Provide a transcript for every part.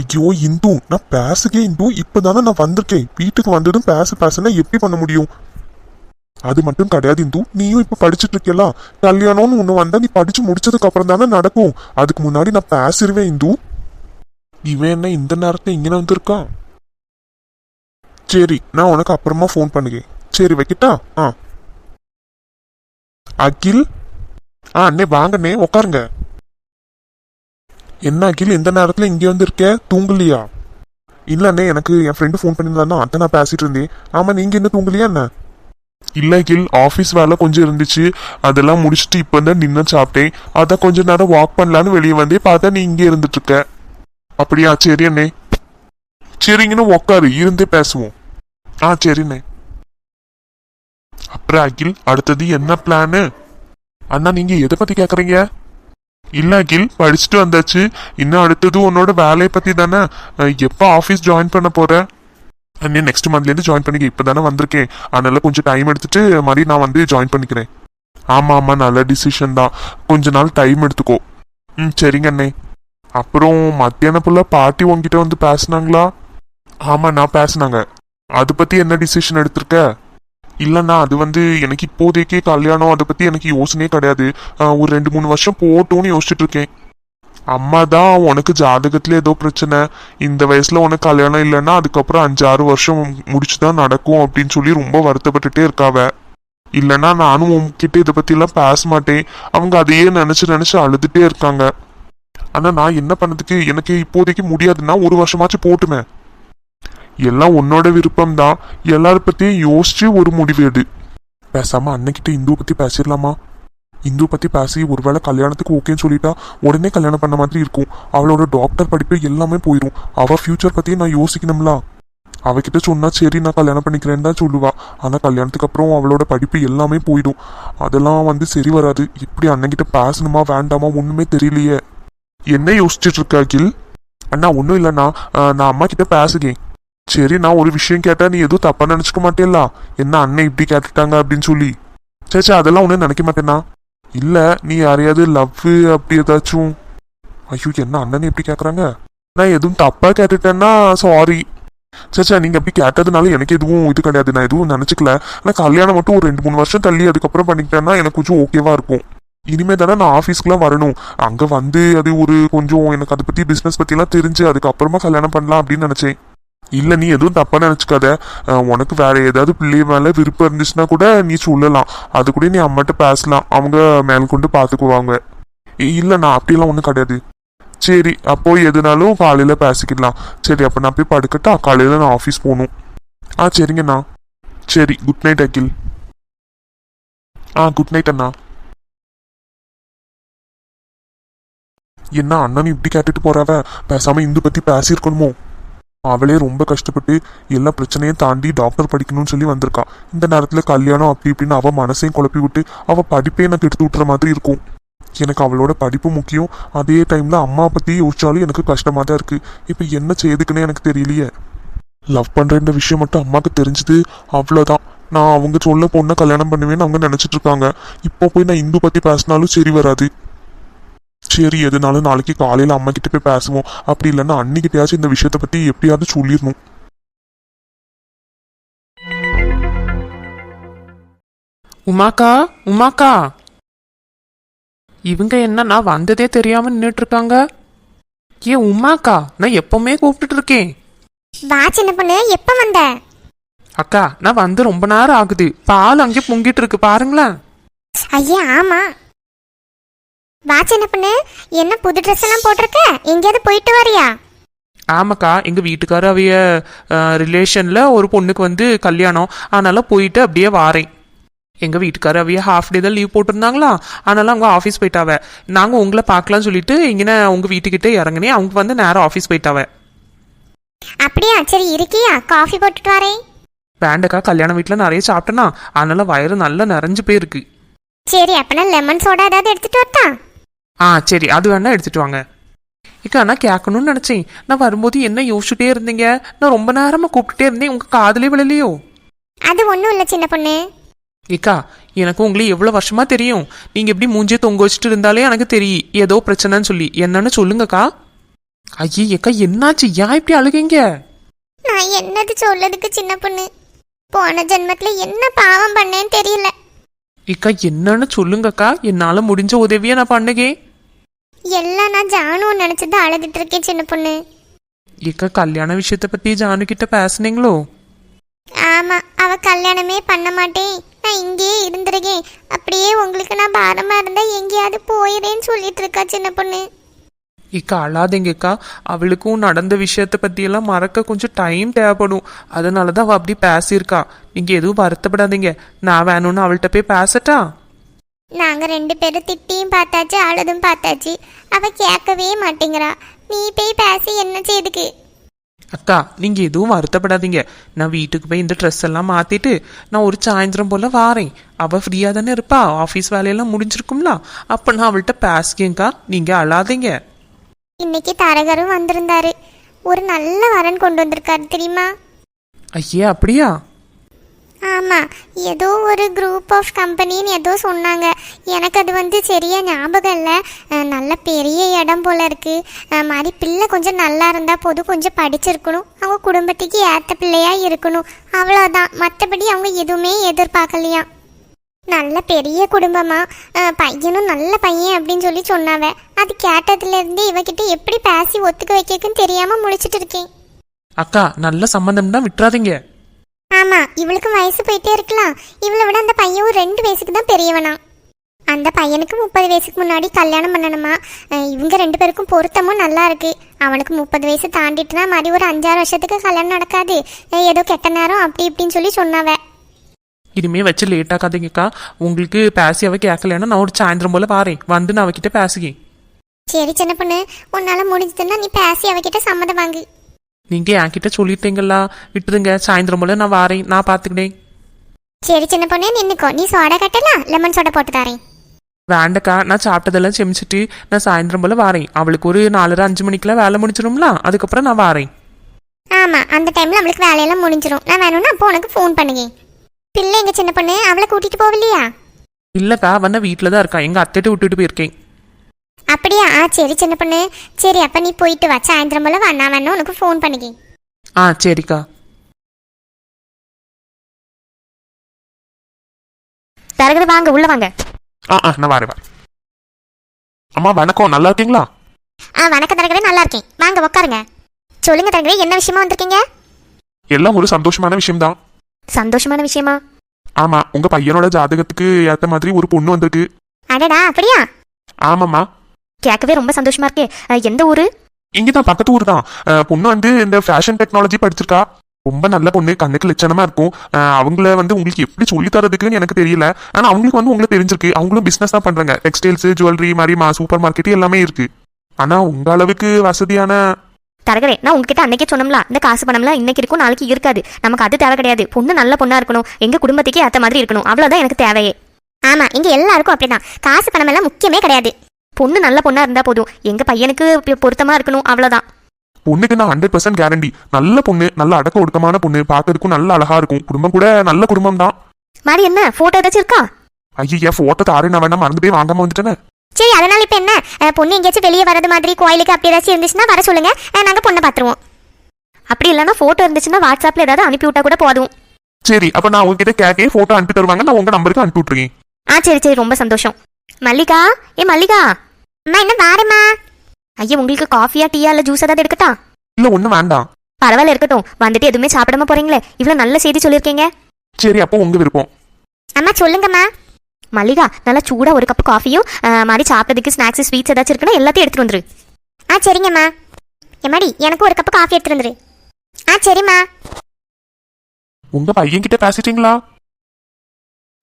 ஐயோ இந்து நான் பேசுகே இந்து. இப்பதானே நான் வந்திருக்கேன். வீட்டுக்கு வந்ததும் பேச பேசுனா எப்படி பண்ண முடியும்? அது மட்டும் கிடையாது இந்து. நீயும் இப்போ படிச்சுட்டு இருக்கலாம் கல்யாணம்னு ஒன்று வந்தா நீ படிச்சு முடிச்சதுக்கு அப்புறம் தானே நடக்கும். அதுக்கு முன்னாடி நான் பேசிடுவேன் இந்து. இவன் என்ன இந்த நேரத்தை இங்கே வந்திருக்கான் சரி நான் உனக்கு அப்புறமா ஃபோன் பண்ணுகேன் சரி வைக்கிட்டா? ஆ. அகில்? ஆ அண்ணே வாங்கண்ணே உட்காருங்க என்ன அகில் இந்த நேரத்தில் இங்கே வந்திருக்க? தூங்கலையா? இல்லைண்ணே எனக்கு என் ஃப்ரெண்டு ஃபோன் பண்ணியிருந்தானா அதை நான் பேசிட்டு இருந்தேன். ஆமாம் நீங்கள் என்ன தூங்கலையா என்ன? இல்லை அகில் ஆஃபீஸ் வேலை கொஞ்சம் இருந்துச்சு. அதெல்லாம் முடிச்சுட்டு இப்போ தான் நின்று சாப்பிட்டேன். அதான் கொஞ்ச நேரம் வாக் பண்ணலான்னு வெளியே வந்தே பார்த்தா நீ இங்கே இருந்துட்டுருக்க. அப்படியா? சரி அண்ணே. சரிங்கன்னு உக்காரு. இருந்தே பேசுவோம். ஆ சரிண்ணே அப்புறம் அகில் அடுத்தது என்ன பிளானு அண்ணா நீங்கள் எதை பற்றி கேட்குறீங்க இல்ல அகில் படிச்சுட்டு வந்தாச்சு. இன்னும் அடுத்தது உன்னோட வேலையை பத்தி தானே? எப்போ ஆஃபீஸ் ஜாயின் பண்ண போற? நீ நெக்ஸ்ட் மந்த்லேருந்து ஜாயின் பண்ணிக்க. இப்போ தானே வந்திருக்கேன். அதனால கொஞ்சம் டைம் எடுத்துட்டு மாதிரி நான் வந்து ஜாயின் பண்ணிக்கிறேன். ஆமா ஆமா நல்ல டிசிஷன் தான். கொஞ்ச நாள் டைம் எடுத்துக்கோ. ம் சரிங்க அண்ணே. அப்புறம் மத்தியான புள்ள பாட்டி உங்ககிட்ட வந்து பேசுனாங்களா? ஆமா நான் பேசுனாங்க. அதை பத்தி என்ன டிசிஷன் எடுத்திருக்க? இல்லைண்ணா அது வந்து எனக்கு இப்போதைக்கே கல்யாணம் அதை பத்தி எனக்கு யோசனையே கிடையாது. ஒரு ரெண்டு மூணு வருஷம் போட்டோன்னு யோசிச்சுட்டு இருக்கேன். அம்மா தான் உனக்கு ஜாதகத்துல ஏதோ பிரச்சனை. இந்த வயசுல உனக்கு கல்யாணம் இல்லைன்னா அதுக்கப்புறம் அஞ்சாறு வருஷம் முடிச்சுதான் நடக்கும் அப்படின்னு சொல்லி ரொம்ப வருத்தப்பட்டுட்டே இருக்காவ. இல்லைன்னா நானும் உன்கிட்ட இதை பற்றிலாம் பேச மாட்டேன். அவங்க அதையே நினைச்சு நினைச்சு அழுதுட்டே இருக்காங்க. ஆனா நான் என்ன பண்ணதுக்கு? எனக்கு இப்போதைக்கு முடியாதுன்னா ஒரு வருஷமாச்சும் போட்டுமே. எல்லாம் உன்னோட விருப்பம் தான் எல்லார பத்தியும் யோசிச்சு ஒரு முடிவு எடு. பேசாம அன்னைக்கிட்ட இந்து பத்தி பேசிடலாமா? இந்து பத்தி பேசி ஒருவேளை கல்யாணத்துக்கு ஓகேன்னு சொல்லிட்டா உடனே கல்யாணம் பண்ண மாதிரி இருக்கும். அவளோட டாக்டர் படிப்பு எல்லாமே போயிடும் அவ ஃபியூச்சர் பத்தியும் நான் யோசிக்கணும்ல. அவகிட்ட சொன்னா சரி நான் கல்யாணம் பண்ணிக்கிறேன்னு தான் சொல்லுவா. ஆனா கல்யாணத்துக்கு அப்புறம் அவளோட படிப்பு எல்லாமே போயிடும். அதெல்லாம் வந்து சரி வராது. இப்படி அண்ணன்கிட்ட பேசணுமா வேண்டாமா ஒண்ணுமே தெரியலையே. என்ன யோசிச்சுட்டு இருக்கா கில் அண்ணா ஒன்றும் இல்லைண்ணா. நான் அம்மா கிட்ட பேசுகிறேன். சரி நான் ஒரு விஷயம் கேட்டா நீ எதுவும் தப்பா நினைச்சுக்க மாட்டேல்ல. என்ன அண்ணன் இப்படி கேட்டுட்டாங்க அப்படின்னு சொல்லி. சேச்சா அதெல்லாம் ஒன்றும் நினைக்க மாட்டேனா இல்ல நீ யாரையாவது லவ் அப்படி ஏதாச்சும்? ஐயோ என்ன அண்ணன் இப்படி கேக்குறாங்க? நான் எதுவும் தப்பா கேட்டுட்டேன்னா சாரி சேச்சா நீங்க அப்படி கேட்டதுனால எனக்கு எதுவும் இது கிடையாது. நான் எதுவும் நினைச்சுக்கல. ஆனா கல்யாணம் மட்டும் ஒரு ரெண்டு மூணு வருஷம் தள்ளி அதுக்கப்புறம் பண்ணிக்கிட்டேன்னா எனக்கு கொஞ்சம் ஓகேவா இருக்கும். இனிமே தானே நான் ஆஃபீஸ்க்குலாம் வரணும். அங்க வந்து அது ஒரு கொஞ்சம் எனக்கு அதை பத்தி பிசினஸ் பத்தி எல்லாம் தெரிஞ்சு அதுக்கப்புறமா கல்யாணம் பண்ணலாம் அப்படின்னு நினைச்சேன். இல்லை நீ எதுவும் தப்பாக நினச்சிக்காத. உனக்கு வேற ஏதாவது பிள்ளை மேலே விருப்பம் இருந்துச்சுன்னா கூட நீ சொல்லலாம். அது கூட நீ அம்மாட்ட பேசலாம். அவங்க மேல் கொண்டு பார்த்துக்குவாங்க இ- நான் அப்படிலாம் ஒன்றும் கிடையாது. சரி அப்போ எதுனாலும் காலையில் பேசிக்கிடலாம். சரி அப்போ நான் போய் படுக்கட்டா? காலையில் நான் ஆஃபீஸ் போகணும். ஆ சரிங்கண்ணா சரி குட் நைட் அகில். ஆ குட் நைட் அண்ணா. என்ன அண்ணன் இப்படி கேட்டுட்டு போறாவ? பேசாம இந்து பத்தி பேசியிருக்கணுமோ? அவளே ரொம்ப கஷ்டப்பட்டு எல்லா பிரச்சனையும் தாண்டி டாக்டர் படிக்கணும்னு சொல்லி வந்திருக்கா. இந்த நேரத்துல கல்யாணம் அப்படி இப்படின்னு அவ மனசையும் குழப்பி விட்டு அவ படிப்பே எனக்கு எடுத்து விட்டுற மாதிரி இருக்கும். எனக்கு அவளோட படிப்பு முக்கியம். அதே டைம்ல அம்மா பத்தி யோசிச்சாலும் எனக்கு கஷ்டமா தான் இருக்கு. இப்ப என்ன செய்யுதுக்குன்னே எனக்கு தெரியலையே. லவ் பண்றேன்ற விஷயம் மட்டும் அம்மாக்கு தெரிஞ்சது அவ்வளவுதான். நான் அவங்க சொல்ல பொண்ணை கல்யாணம் பண்ணுவேன்னு அவங்க நினைச்சிட்டு இருக்காங்க. இப்போ போய் நான் இந்து பத்தி பேசினாலும் சரி வராது. சரி எதுனாலும் நாளைக்கு காலையில அம்மா கிட்ட போய் பேசுவோம். அப்படி இல்லைன்னா அன்னிக்கிட்டயாச்சும் இந்த விஷயத்த பத்தி எப்படியாவது சொல்லிடணும். உமாக்கா உமாக்கா. இவங்க என்ன நான் வந்ததே தெரியாம நின்றுட்டு இருக்காங்க ஏன் உமாக்கா நான் எப்பவுமே கூப்பிட்டுட்டு இருக்கேன். வா சின்ன பொண்ணு எப்ப வந்த? அக்கா நான் வந்து ரொம்ப நேரம் ஆகுது. பால் அங்கே பொங்கிட்டு இருக்கு பாருங்களேன். ஐயா ஆமா. வா சின்ன பொண்ணு. என்ன புது ட்ரெஸ் எல்லாம் போட்டிருக்க? எங்கேயாவது போயிட்டு வரியா? ஆமாக்கா எங்க வீட்டுக்கார அவைய ரிலேஷன்ல ஒரு பொண்ணுக்கு வந்து கல்யாணம். அதனால போயிட்டு அப்படியே வாரேன். எங்க வீட்டுக்கார அவைய ஹாஃப் டே தான் லீவ் போட்டிருந்தாங்களா? அதனால அவங்க ஆஃபீஸ் போயிட்டாவ. நாங்க உங்களை பார்க்கலாம்னு சொல்லிட்டு இங்கே உங்க வீட்டுக்கிட்டே இறங்குனே அவங்க வந்து நேரம் ஆஃபீஸ் போயிட்டாவ. அப்படியா? சரி இருக்கியா? காஃபி போட்டுட்டு வரேன். வேண்டக்கா கல்யாண வீட்டில் நிறைய சாப்பிட்டேனா. அதனால வயிறு நல்லா நிறைஞ்சு போயிருக்கு. சரி அப்பனா லெமன் சோடா ஏதாவது எடுத்துட்டு வரட்டா? ஆ சரி அது வேணா எடுத்துட்டு வாங்க. இக்கா நான் கேட்கணும்னு நினைச்சேன். நான் வரும்போது என்ன யோசிச்சுட்டே இருந்தீங்க? நான் ரொம்ப நேரமா கூப்பிட்டுட்டே இருந்தேன். உங்க காதலே விழலையோ? அது ஒன்றும் இல்லை சின்ன பொண்ணு. ஏக்கா எனக்கு உங்களை எவ்வளோ வருஷமா தெரியும். நீங்க எப்படி மூஞ்சியை தொங்க வச்சுட்டு இருந்தாலே எனக்கு தெரியும் ஏதோ பிரச்சனைன்னு சொல்லி. என்னன்னு சொல்லுங்கக்கா. ஐயே ஏக்கா என்னாச்சு? ஏன் இப்படி அழுகைங்க? நான் என்னது சொல்லதுக்கு சின்ன பொண்ணு? போன ஜென்மத்துல என்ன பாவம் பண்ணேன்னு தெரியல. இக்கா என்னன்னு சொல்லுங்கக்கா. என்னால முடிஞ்ச உதவியை நான் பண்ணுகேன். எல்லாம் நான் ஜானுவும் நினைச்சது அழுதுட்டு இருக்கேன் சின்ன பொண்ணு. இக்கா கல்யாண விஷயத்த பத்தி ஜானு கிட்ட பேசுனீங்களோ? ஆமா அவ கல்யாணமே பண்ண மாட்டேன். நான் இங்கேயே இருந்திருக்கேன். அப்படியே உங்களுக்கு நான் பாரமா இருந்தா எங்கேயாவது போயிறேன்னு சொல்லிட்டு இருக்கா சின்ன பொண்ணு. இக்கா அழாதீங்கக்கா. அவளுக்கும் நடந்த விஷயத்த பத்தியெல்லாம் மறக்க கொஞ்சம் டைம் தேவைப்படும். அதனால தான் அவள் அப்படி பேசியிருக்கா. நீங்கள் எதுவும் வருத்தப்படாதீங்க. நான் வேணும்னு அவள்கிட்ட போய் பேசட்டா? நாங்க ரெண்டு பேரும் திட்டியும் பார்த்தாச்சு அழுதும் பார்த்தாச்சு. அவ கேட்கவே மாட்டேங்கிறா. நீ போய் பேசி என்ன செய்துக்கு? அக்கா நீங்கள் எதுவும் வருத்தப்படாதீங்க. நான் வீட்டுக்கு போய் இந்த ட்ரெஸ் எல்லாம் மாற்றிட்டு நான் ஒரு சாயந்தரம் போல் வாரேன். அவள் ஃப்ரீயாக தானே இருப்பா. ஆஃபீஸ் வேலையெல்லாம் முடிஞ்சிருக்கும்ல. அப்போ நான் அவள்கிட்ட பேசுகேங்க்கா நீங்கள் அழாதீங்க. இன்னைக்கு தரகரும் வந்திருந்தாரு. ஒரு நல்ல வரன் கொண்டு வந்திருக்காரு தெரியுமா? ஐயே அப்படியா? ஆமாம் ஏதோ ஒரு குரூப் ஆஃப் கம்பெனின்னு ஏதோ சொன்னாங்க. எனக்கு அது வந்து சரியாக ஞாபகம் இல்லை. நல்ல பெரிய இடம் போல் இருக்குது மாதிரி பிள்ளை கொஞ்சம் நல்லா இருந்தால் போதும் கொஞ்சம் படிச்சிருக்கணும். அவங்க குடும்பத்துக்கு ஏற்ற பிள்ளையாக இருக்கணும். அவ்வளோதான் மற்றபடி அவங்க எதுவுமே எதிர்பார்க்கலையா? நல்ல பெரிய குடும்பமா? பையனும் நல்ல பையன் அப்படின்னு சொல்லி சொன்னாவ. அது கேட்டதுலேருந்து இவகிட்ட எப்படி பேசி ஒத்துக்க வைக்கக்குன்னு தெரியாமல் முழிச்சிட்டு இருக்கேன். அக்கா நல்ல சம்மந்தம் தான் விட்டுறாதீங்க. ஆமா இவளுக்கு வயசு போயிட்டே இருக்கலாம். இவளை விட அந்த பையன் ஒரு ரெண்டு வயசுக்கு தான் பெரியவனா அந்த பையனுக்கு முப்பது வயசுக்கு முன்னாடி கல்யாணம் பண்ணணுமா? இவங்க ரெண்டு பேருக்கும் பொருத்தமும் நல்லா இருக்கு. அவனுக்கு முப்பது வயசு தாண்டிட்டுனா மாதிரி ஒரு அஞ்சாறு வருஷத்துக்கு கல்யாணம் நடக்காது. ஏதோ கெட்ட நேரம் அப்படி இப்படின்னு சொல்லி சொன்னாவ. இனிமே வச்சு லேட் ஆக்காதீங்கக்கா. உங்களுக்கு பேசி அவ கேட்கலன்னா நான் ஒரு சாயந்தரம் போல வாரேன். வந்து நான் அவகிட்ட பேசுகேன் சரி சின்ன பொண்ணு உன்னால முடிஞ்சதுன்னா நீ பேசி அவகிட்ட சம்மதம் வாங்கு. நீங்க என்கிட்ட சொல்லிட்டீங்களா? விட்டுருங்க சாயந்தரம் போல நான் வாரேன். நான் பாத்துக்கிட்டேன் சரி சின்ன பொண்ணு நின்னுக்கோ. நீ சோடா கட்டலாம்? லெமன் சோடா போட்டு தரேன். வேண்டக்கா நான் சாப்பிட்டதெல்லாம் செமிச்சிட்டு நான் சாயந்தரம் போல வாரேன். அவளுக்கு ஒரு நாலரை அஞ்சு மணிக்கெல்லாம் வேலை முடிச்சிடும்ல அதுக்கப்புறம் நான் வாரேன். ஆமா அந்த டைம்ல அவளுக்கு வேலையெல்லாம் முடிஞ்சிரும். நான் வேணும்னா அப்போ உனக்கு ஃபோன் பண்ணுங்க பிள்ளை எங்க சின்ன பொண்ணு? அவளை கூட்டிட்டு போகலையா இல்லக்கா வந்த வீட்டில் தான் இருக்கா. எங்க அத்தைட்ட விட்டுட்டு போயிருக்கேன். அப்படியா? ஆ சரி சின்ன பொண்ணு. சரி அப்ப நீ போயிட்டு வா. சாயந்தரம் போல வா. நான் வேணா உனக்கு ஃபோன் பண்ணிக்க. ஆ சரிக்கா. தரகது வாங்க உள்ள வாங்க. ஆ ஆ நான் வரேன் வரேன். அம்மா வணக்கம். நல்லா இருக்கீங்களா? ஆ வணக்கம் தரகரே நல்லா இருக்கேன். வாங்க உட்காருங்க சொல்லுங்க தரகரே என்ன விஷயமா வந்திருக்கீங்க? எல்லாம் ஒரு சந்தோஷமான விஷயம்தான். சந்தோஷமான விஷயமா? ஆமா உங்க பையனோட ஜாதகத்துக்கு ஏத்த மாதிரி ஒரு பொண்ணு வந்திருக்கு. அடடா அப்படியா? ஆமாம்மா. கேட்கவே ரொம்ப சந்தோஷமா இருக்கே. எந்த ஊரு? இங்கதான் பக்கத்து ஊர் தான் பொண்ணு வந்து இந்த ஃபேஷன் டெக்னாலஜி படிச்சிருக்கா. ரொம்ப நல்ல பொண்ணு கண்ணுக்கு லட்சணமா இருக்கும். அவங்கள வந்து உங்களுக்கு எப்படி சொல்லி தரதுக்குன்னு எனக்கு தெரியல. ஆனா அவங்களுக்கு வந்து உங்களுக்கு தெரிஞ்சிருக்கு. அவங்களும் பிசினஸ் தான் பண்றாங்க. டெக்ஸ்டைல்ஸ் ஜுவல்லரி மாதிரி மா சூப்பர் மார்க்கெட் எல்லாமே இருக்கு. ஆனா உங்க அளவுக்கு வசதியான தரகரே நான் உங்ககிட்ட அன்னைக்கே சொன்னோம்ல இந்த காசு பணம்லாம் இன்னைக்கு இருக்கும் நாளைக்கு இருக்காது. நமக்கு அது தேவை கிடையாது. பொண்ணு நல்ல பொண்ணா இருக்கணும். எங்க குடும்பத்துக்கே ஏத்த மாதிரி இருக்கணும். அவ்வளவுதான் எனக்கு தேவையே. ஆமா இங்க எல்லாருக்கும் அப்படிதான். காசு பணம் எல்லாம் முக்கியமே கிடையாது. பொண்ணு நல்ல பொண்ணா இருந்தா போதும். எங்க பையனுக்கு பொ- பொருத்தமா இருக்கணும் அவ்வளவுதான். பொண்ணுக்கு நான் ஹண்ட்ரட் பர்சன்ட் கேரண்டி நல்ல பொண்ணு நல்ல அடக்க ஒடுக்கமான பொண்ணு பார்க்கறதுக்கும் நல்ல அழகா இருக்கும். குடும்பம் கூட நல்ல குடும்பம் தான் மாதிரி என்ன? போட்டோ ஏதாச்சும் இருக்கா? ஐயா போட்டோ தாரு நான் வேணா மறந்து போய் வாங்காம வந்துட்டேனே. சரி அதனால இப்ப என்ன? பொண்ணு எங்கேயாச்சும் வெளியே வரது மாதிரி கோயிலுக்கு அப்படி ஏதாச்சும் இருந்துச்சுன்னா வர சொல்லுங்க. அஹ், நாங்க பொண்ணை பாத்துருவோம் அப்படி இல்லைன்னா போட்டோ இருந்துச்சுன்னா வாட்ஸ்அப்ல ஏதாவது அனுப்பி விட்டா கூட போதும். சரி அப்ப நான் உங்ககிட்ட கேக்கே போட்டோ அனுப்பி தருவாங்க நான் உங்க நம்பருக்கு அனுப்பி விட்டுருக்கேன் ஆ சரி சரி ரொம்ப சந்தோஷம். மல்லிகா ஏ மல்லிகா. அம்மா என்ன வாரம்மா ஐயா உங்களுக்கு காஃபியா டீயா இல்ல ஜூஸ் ஏதாவது எடுக்கட்டா? இல்ல ஒண்ணும் வேண்டாம். பரவாயில்ல இருக்கட்டும். வந்துட்டு எதுவுமே சாப்பிடாம போறீங்களே. இவ்வளவு நல்ல செய்தி சொல்லியிருக்கீங்க. சரி அப்போ உங்க விருப்பம். அம்மா சொல்லுங்கம்மா. மல்லிகா நல்லா சூடா ஒரு கப் காஃபியும் மாதிரி சாப்பிட்றதுக்கு ஸ்நாக்ஸ் ஸ்வீட்ஸ் ஏதாச்சும் இருக்குன்னா எல்லாத்தையும் எடுத்துட்டு வந்துரு. ஆ சரிங்கம்மா. எம்மாடி எனக்கு ஒரு கப்பு காஃபி எடுத்துட்டு வந்துரு. ஆ சரிம்மா. உங்க பையன் கிட்ட பேசிட்டீங்களா?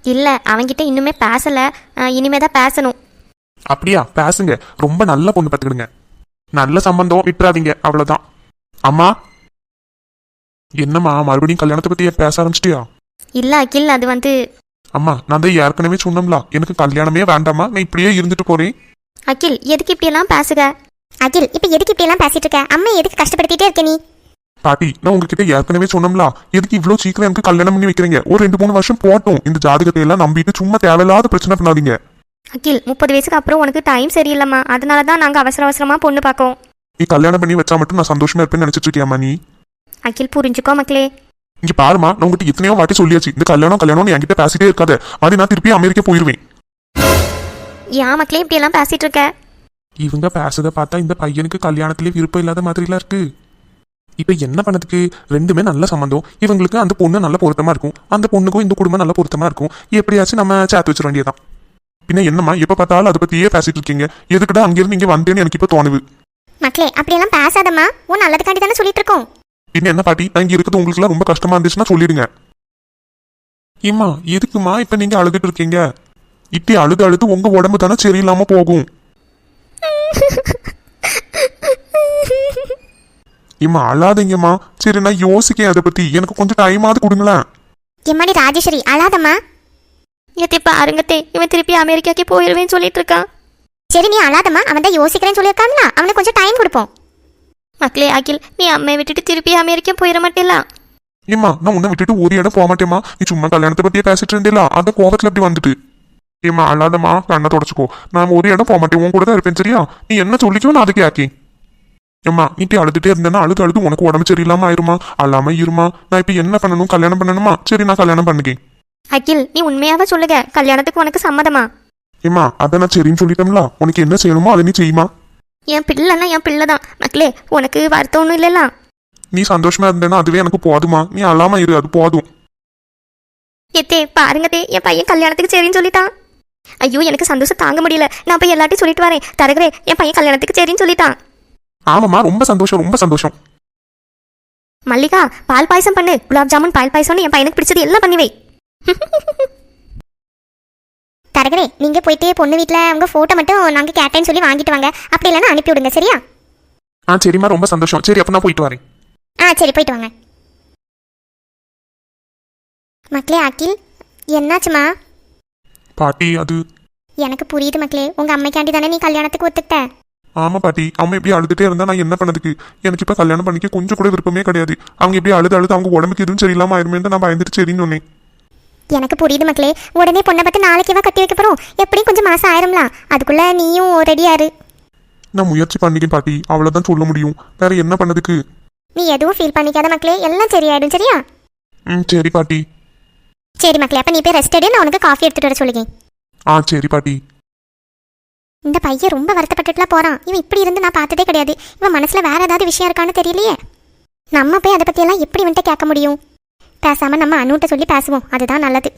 இல்ல அவன்கிட்ட இன்னுமே பேசல. இனிமே தான் பேசணும். அப்படியா? பேசுங்க. ரொம்ப நல்ல பொண்ணு பார்த்துக்கிடுங்க. நல்ல சம்பந்தம் விட்டுறாதீங்க. அவ்வளவுதான். அம்மா? என்னம்மா மறுபடியும் கல்யாணத்தை பத்தி பேச ஆரம்பிச்சிட்டியா? இல்ல அகில் அது வந்து அம்மா நான் தான் ஏற்கனவே சொன்னோம்ல எனக்கு கல்யாணமே வேண்டாமா? நான் இப்படியே இருந்துட்டு போறேன். அகில் எதுக்கு இப்படி எல்லாம் பேசுக? அகில் இப்ப எதுக்கு இப்படி எல்லாம் பேசிட்டு இருக்க? அம்மா எதுக்கு கஷ்டப்படுத்திட்டே இருக்க நீ? பாட்டி நான் உங்ககிட்ட ஏற்கனவே சொன்னோம்ல எதுக்கு இவ்வளவு சீக்கிரம் எனக்கு கல்யாணம் பண்ணி வைக்கிறீங்க? ஒரு ரெண்டு மூணு வருஷம் போட்டும். இந்த ஜாதகத்தை எல்லாம் நம்பிட்டு சும்மா தேவையில்லாத பிரச்சனை பண்ணாதீங்க. அகில் முப்பது வயசுக்கு அப்புறம் உனக்கு டைம் சரியில்லைம்மா. அதனால தான் நாங்க அவசர அவசரமா பொண்ணு பார்க்கோம் நீ கல்யாணம் பண்ணி வச்சா மட்டும் நான் சந்தோஷமா இருப்பேன்னு நினைச்சிட்டு இருக்கியாமா நீ? அகில் புரிஞ்சுக்கோ மக்களே. இங்க பாருமா நான் உங்ககிட்ட எத்தனையோ வாட்டி சொல்லியாச்சு. இந்த கல்யாணம் கல்யாணம்னு என்கிட்ட பேசிட்டே இருக்காத. மாதிரி நான் திருப்பி அமெரிக்கா போயிருவேன். ஏன் மக்களே இப்படி எல்லாம் பேசிட்டு இருக்க? இவங்க பேசுறத பார்த்தா இந்த பையனுக்கு கல்யாணத்திலே விருப்பம் இல்லாத மாதிரிலாம் இருக்கு. இப்ப என்ன பண்ணதுக்கு? ரெண்டுமே நல்ல சம்மந்தம் இவங்களுக்கு அந்த பொண்ணு நல்ல பொருத்தமா இருக்கும். அந்த பொண்ணுக்கும் இந்த குடும்பம் நல்ல பொருத்தமா இருக்கும். எப்படியாச்சும் நம்ம சேர்த்து வச்சிட வேண்டியதான் பின்ன என்னம்மா எப்ப பார்த்தாலும் அதை பத்தியே பேசிட்டு இருக்கீங்க. எதுக்குடா அங்கிருந்து இங்க வந்தேன்னு எனக்கு இப்ப தோணுது. மக்களே அப்படியெல்லாம் பேசாதம்மா. உன் நல்லதுக்காண்டி தானே சொல்லிட்டு இருக்கோம். பின்ன என்ன பாட்டி? நான் இங்க இருக்கிறது உங்களுக்கு ரொம்ப கஷ்டமா இருந்துச்சுன்னா சொல்லிடுங்க. ஏம்மா எதுக்குமா இப்ப நீங்க அழுதுட்டு இருக்கீங்க? இப்படி அழுது அழுது உங்க உடம்பு தானே சரியில்லாம போகும். ஏம்மா அழாதீங்கம்மா. சரி நான் யோசிக்கேன் அதை பத்தி. எனக்கு கொஞ்சம் டைமாவது கொடுங்களேன். எம்மாடி ராஜேஸ்வரி அழாதம்மா. எத்தே பாருங்கத்தே இவன் திருப்பி அமெரிக்காக்கே போயிருவேன்னு சொல்லிட்டு இருக்கான் சரி நீ அழாதம்மா அவன் தான் யோசிக்கிறேன்னு சொல்லியிருக்காங்களா அவனுக்கு கொஞ்சம் டைம் கொடுப்போம். மக்களே அகில் நீ அம்மையை விட்டுட்டு திருப்பி அமெரிக்கா போயிட மாட்டேலாம் ஏம்மா நான் உன்னை விட்டுட்டு ஒரு இடம் போக மாட்டேம்மா. நீ சும்மா கல்யாணத்தை பத்தியே பேசிட்டு இருந்தேல அந்த கோவத்துல அப்படி வந்துட்டு. ஏம்மா அழாதம்மா கண்ணை தொடச்சுக்கோ. நான் ஒரு இடம் போக மாட்டேன். உன் கூட தான் இருப்பேன் சரியா? நீ என்ன சொல்லிக்கோ நான் அதுக்கு ஆக்கி. ஏம்மா நீ இப்படி அழுதுட்டே இருந்தேன்னா அழுது அழுது உனக்கு உடம்பு சரியில்லாம ஆயிருமா? அல்லாம இருமா? நான் இப்ப என்ன பண்ணணும்? கல்யாணம் பண்ணணுமா? சரி நான் கல்யாணம் பண்ணிக்கேன் அகில் நீ உண்மையாவே சொல்லுங்க கல்யாணத்துக்கு உனக்கு சம்மதமா? ஏம்மா அதை நான் சரின்னு சொல்லிட்டோம்ல? உனக்கு என்ன செய்யணுமோ அதை நீ செய்யுமா என் பிள்ளைன்னா என் பிள்ளை தான் மக்களே உனக்கு வருத்தம் ஒன்றும் இல்லைல்ல? நீ சந்தோஷமா இருந்தேன்னா அதுவே எனக்கு போதுமா நீ அல்லாம இரு அது போதும். எத்தே பாருங்கத்தே என் பையன் கல்யாணத்துக்கு சரின்னு சொல்லிட்டான். ஐயோ எனக்கு சந்தோஷம் தாங்க முடியல. நான் போய் எல்லாத்தையும் சொல்லிட்டு வரேன். தரகரே என் பையன் கல்யாணத்துக்கு சரின்னு சொல்லிட்டான். ஆமாம்மா ரொம்ப சந்தோஷம் ரொம்ப சந்தோஷம். மல்லிகா பால் பாயசம் பண்ணு. குலாப் ஜாமுன் பால் பாயசம்னு என் பையனுக்கு பிடிச்சது எல்லாம் பண்ணி வை. தரகரே நீங்க போயிட்டு பொண்ணு வீட்ல உங்க போட்டோ மட்டும் நாங்க கேட்டேன்னு சொல்லி வாங்கிட்டு வாங்க. அப்படி இல்லைன்னா அனுப்பி விடுங்க சரியா? ஆ சரிம்மா ரொம்ப சந்தோஷம். சரி அப்ப நான் போயிட்டு வரேன். ஆ சரி போயிட்டு வாங்க. மக்களே அகில் என்னாச்சுமா பாட்டி அது எனக்கு புரியுது மக்களே. உங்க அம்மைக்காண்டி தானே நீ கல்யாணத்துக்கு ஒத்துக்கிட்ட? ஆமா பாட்டி. அவங்க இப்படி அழுதுட்டே இருந்தா நான் என்ன பண்ணதுக்கு? எனக்கு இப்ப கல்யாணம் பண்ணிக்க கொஞ்சம் கூட விருப்பமே கிடையாது. அவங்க இப்படி அழுது அழுது அவங்க உடம்புக்கு எதுவும் சரியில்லாம ஆயிருமே நான் பயந்துட்டு சரின்னு சொன்னேன். எனக்கு புரியுது மக்களே. உடனே பொண்ணை பார்த்து நாளைக்கேவா கட்டி வைக்க போறோம். எப்படியும் கொஞ்சம் மாசம் ஆயிரும்ல. அதுக்குள்ள நீயும் ரெடியாரு நான் முயற்சி பண்ணிக்கேன் பாட்டி. அவ்வளவுதான் சொல்ல முடியும். வேற என்ன பண்ணதுக்கு? நீ எதுவும் ஃபீல் பண்ணிக்காத மக்களே. எல்லாம் சரியாயிடும் சரியா? ம் சரி பாட்டி. சரி மக்களே அப்ப நீ போய் ரெஸ்ட் எடு. நான் உனக்கு காஃபி எடுத்துட்டு வர சொல்லுங்க ஆ சரி பாட்டி. இந்த பையன் ரொம்ப வருத்தப்பட்டுட்டுலாம் போறான். இவன் இப்படி இருந்து நான் பார்த்ததே கிடையாது. இவன் மனசுல வேற ஏதாவது விஷயம் இருக்கான்னு தெரியலையே. நம்ம போய் அதை பத்தியெல்லாம் எப்படி வந்துட்டு கேட்க முடியும்? பேசாமல் நம்ம அனுட்ட சொல்லி பேசுவோம். அதுதான் நல்லது.